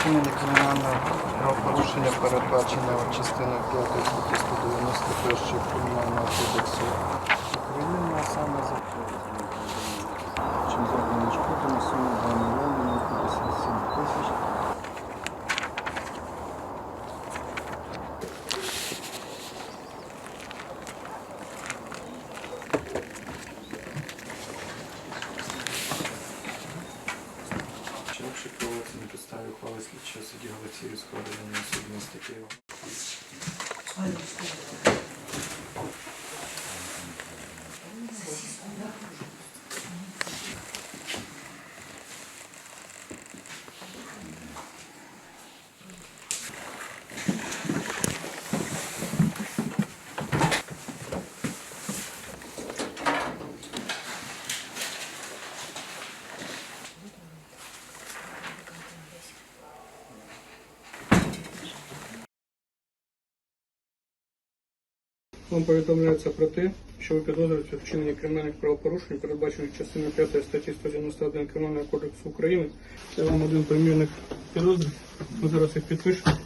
Вчинення кримінального правопорушення передбачене частиною 5 статті 191 Кримінального кодексу України, а саме за слідчого судді Галицівського районного суду міста. Вам повідомляється про те, що ви підозрюєте в вчиненні кримінальних правопорушень, передбачених частиною 5 статті 191 Кримінального кодексу України. Це вам один примірник підозри. Ми зараз їх підпишемо.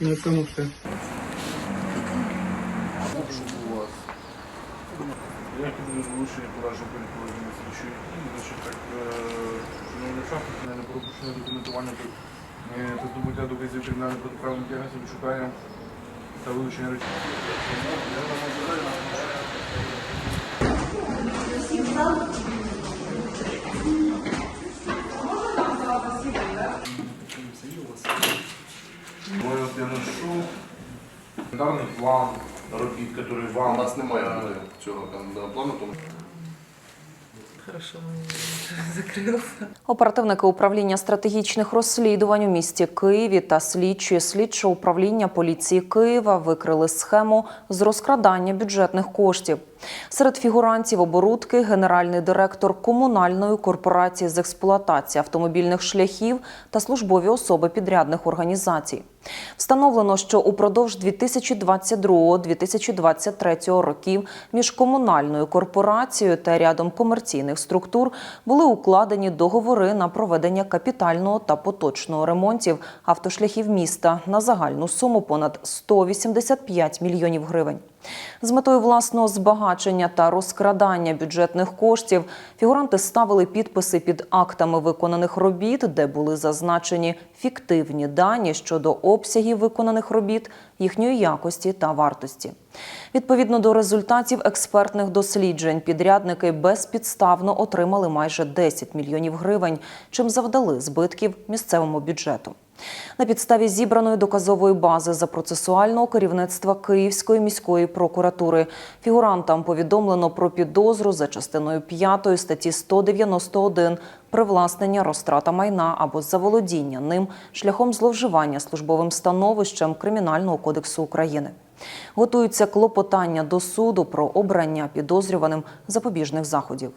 І на цьому все. Я піду залучення подальшого переповідання слідчої дії, значить так, шановний шахт, не пропущене документування тут е, та здобуття доказів кримінальних протиправних діяльності, відшукання та вилучення. Мой от я ношу календарний план робіт, який вам... У нас немає буде цього календарного плану, тому Хорошо, закрылся. Оперативники управління стратегічних розслідувань у місті Києві та слідчі слідчого управління поліції Києва викрили схему з розкрадання бюджетних коштів. Серед фігурантів оборудки генеральний директор комунальної корпорації з експлуатації автомобільних шляхів та службові особи підрядних організацій. Встановлено, що упродовж 2022-2023 років між комунальною корпорацією та рядом комерційних структур були укладені договори на проведення капітального та поточного ремонтів автошляхів міста на загальну суму понад 185 мільйонів гривень. З метою власного збагачення та розкрадання бюджетних коштів фігуранти ставили підписи під актами виконаних робіт, де були зазначені фіктивні дані щодо обсягів виконаних робіт, їхньої якості та вартості. Відповідно до результатів експертних досліджень, підрядники безпідставно отримали майже 10 мільйонів гривень, чим завдали збитків місцевому бюджету. На підставі зібраної доказової бази за процесуального керівництва Київської міської прокуратури фігурантам повідомлено про підозру за частиною 5 статті 191 привласнення розтрата майна або заволодіння ним шляхом зловживання службовим становищем Кримінального кодексу України. Готуються клопотання до суду про обрання підозрюваним запобіжних заходів.